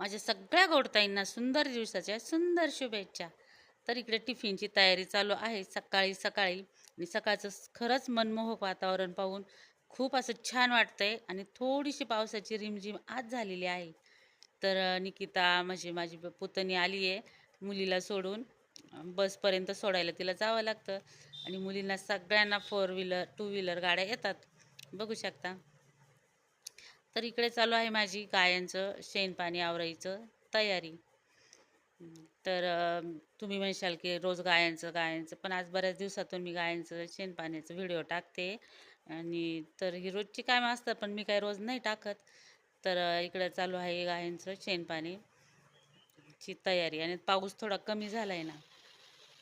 माझ्या सगळ्या गोडताईंना सुंदर दिवसाच्या सुंदर शुभेच्छा. तर इकडे टिफिनची तयारी चालू आहे. सकाळी सकाळी आणि सकाळचं खरंच मनमोहक वातावरण पाहून खूप असं छान वाटतंय आणि थोडीशी पावसाची रिमझिम आज झालेली आहे. तर निकिता म्हणजे माझी पुतणी आली आहे मुलीला सोडून. बसपर्यंत सोडायला तिला जावं लागतं आणि मुलींना सगळ्यांना फोर व्हीलर टू व्हीलर गाड्या येतात. बघू शकता. तर इकडे चालू आहे माझी गायांचं शेणपाणी आवरायचं तयारी. तर तुम्ही म्हणशाल की रोज गायांचं गायांचं पण आज बऱ्याच दिवसातून मी गायांचं शेणपाण्याचं व्हिडिओ टाकते. आणि तर ही रोजची कामं असतात पण मी काही रोज नाही टाकत. तर इकडं चालू आहे गायांचं शेणपाणी ची तयारी. आणि पाऊस थोडा कमी झाला आहे ना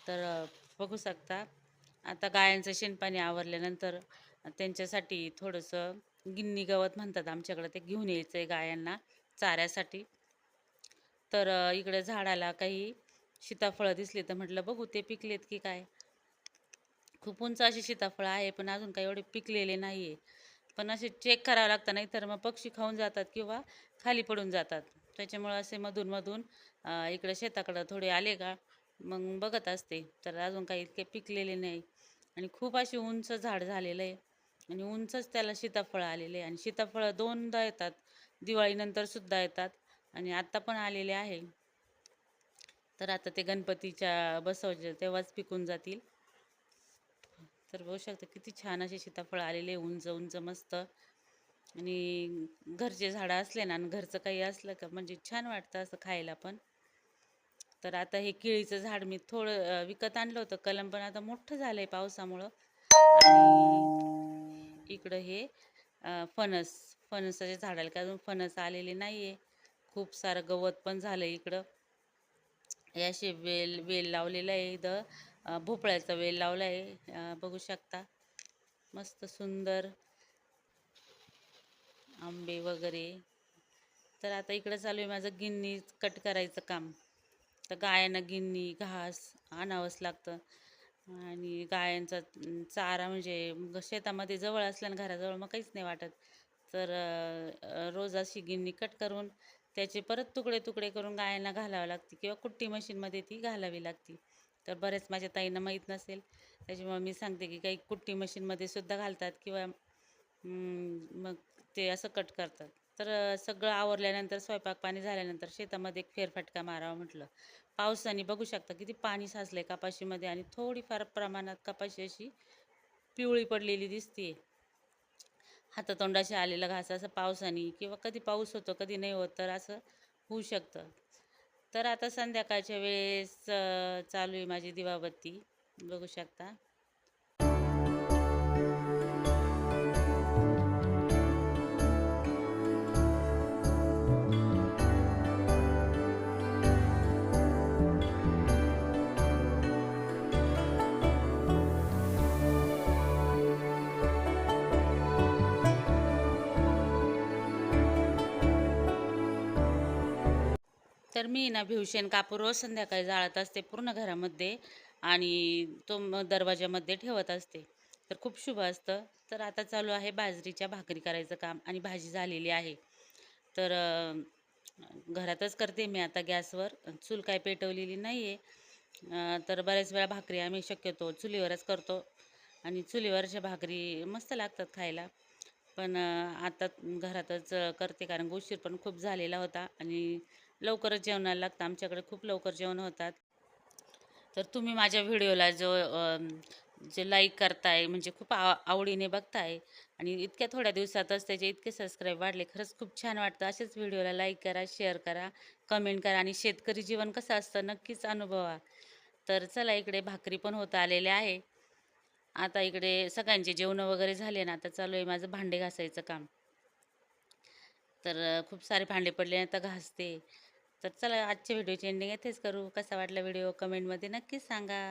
तर बघू शकता. आता गायांचं शेणपाणी आवरल्यानंतर त्यांच्यासाठी थोडंसं गिन्नी गवत म्हणतात आमच्याकडं ते घेऊन यायचं आहे गायांना चाऱ्यासाठी. तर इकडे झाडाला काही सीताफळं दिसली तर म्हटलं बघू ते पिकलेत की काय? खूप उंच अशी सीताफळं आहे पण अजून काही एवढे पिकलेले नाही आहे पण असे चेक करावं लागतं नाही तर मग पक्षी खाऊन जातात किंवा खाली पडून जातात. त्याच्यामुळं असे मधून मधून इकडे शेताकडं थोडे आले का मग बघत असते. तर अजून काही इतके पिकलेले नाही. आणि खूप अशी उंच झाड झालेलं आहे. आणि उंचच त्याला सीताफळं आलेले आणि सीताफळं दोनदा येतात दिवाळीनंतर सुद्धा येतात आणि आत्ता पण आलेले आहे. तर आता ते गणपतीच्या बसवचे तेव्हाच पिकून जातील. तर बघू शकता किती छान असे सीताफळं आलेले उंच उंच मस्त. आणि घरचे झाडं असले ना आणि घरचं काही असलं का म्हणजे छान वाटतं असं खायला पण. तर आता हे केळीचं झाड मी थोडं विकत आणलं होतं कलम पण आता मोठं झालं आहे पावसामुळं. आणि इकडं हे फणस फणसाच्या झाडाला काय अजून फणस आलेले नाही आहे खूप सारं गवत पण झालं इकडं. हे असे वेल वेल लावलेला आहे इथं. भोपळ्याचा वेल लावला आहे. बघू शकता. मस्त सुंदर आंबे वगैरे. तर आता इकडं चालू आहे माझं गिन्नी कट करायचं काम. तर गायांना गिन्नी घास आणावंच लागतं. आणि गायांचा चारा म्हणजे मग शेतामध्ये जवळ असल्यानं घराजवळ मग काहीच नाही वाटत. तर रोजा रोज अशी गिन्नी कट करून त्याचे परत तुकडे तुकडे करून गायांना घालावं लागते किंवा कुट्टी मशीनमध्ये ती घालावी लागते. तर बरेच माझ्या ताईंना माहीत नसेल. त्याच्यामुळे मी सांगते की काही कुट्टी मशीनमध्ये सुद्धा घालतात किंवा मग ते असं कट करतात. तर सगळं आवरल्यानंतर स्वयंपाक पाणी झाल्यानंतर शेतामध्ये एक फेरफटका मारावा म्हटलं. पावसाने बघू शकता किती पाणी साचलंय कपाशीमध्ये आणि थोडीफार प्रमाणात कपाशी अशी पिवळी पडलेली दिसते हातातोंडाशी आलेला घास असं पावसाने किंवा कधी पाऊस होतो कधी नाही होत तर असं होऊ शकतं. तर आता संध्याकाळच्या वेळेस चालू आहे माझी दिवाबत्ती. बघू शकता. तर मी ना भिवशेन कापूर रोज संध्याकाळी जाळत असते पूर्ण घरामध्ये आणि तो मग दरवाजामध्ये ठेवत असते. तर खूप शुभ असतं. तर आता चालू आहे बाजरीच्या भाकरी करायचं काम आणि भाजी झालेली आहे. तर घरातच करते मी आता गॅसवर. चूल काय पेटवलेली नाही आहे तर बऱ्याच वेळा भाकरी आम्ही शक्यतो चुलीवरच करतो आणि चुलीवरच्या भाकरी मस्त लागतात खायला. पण आता घरातच करते कारण उशीर पण खूप झालेला होता आणि लवकरच जेवणाला लागतं. आमच्याकडे खूप लवकर जेवण होतात. तर तुम्ही माझ्या व्हिडिओला जो जे लाईक करताय म्हणजे खूप आव आवडीने बघताय आणि इतक्या थोड्या दिवसातच त्याचे इतके सबस्क्राईब वाढले खरंच खूप छान वाटतं. असेच व्हिडिओला लाईक करा शेअर करा कमेंट करा आणि शेतकरी जीवन कसं असतं नक्कीच अनुभवा. तर चला इकडे भाकरी पण होत आलेले आहे. आता इकडे सगळ्यांचे जेवणं वगैरे झाले ना आता चालू आहे माझं भांडे घासायचं काम. तर खूप सारे भांडे पडले आता घासते. तर चला आजच्या व्हिडिओची एंडिंग येथेच करू. कसा वाटला व्हिडिओ? कमेंटमध्ये नक्कीच सांगा.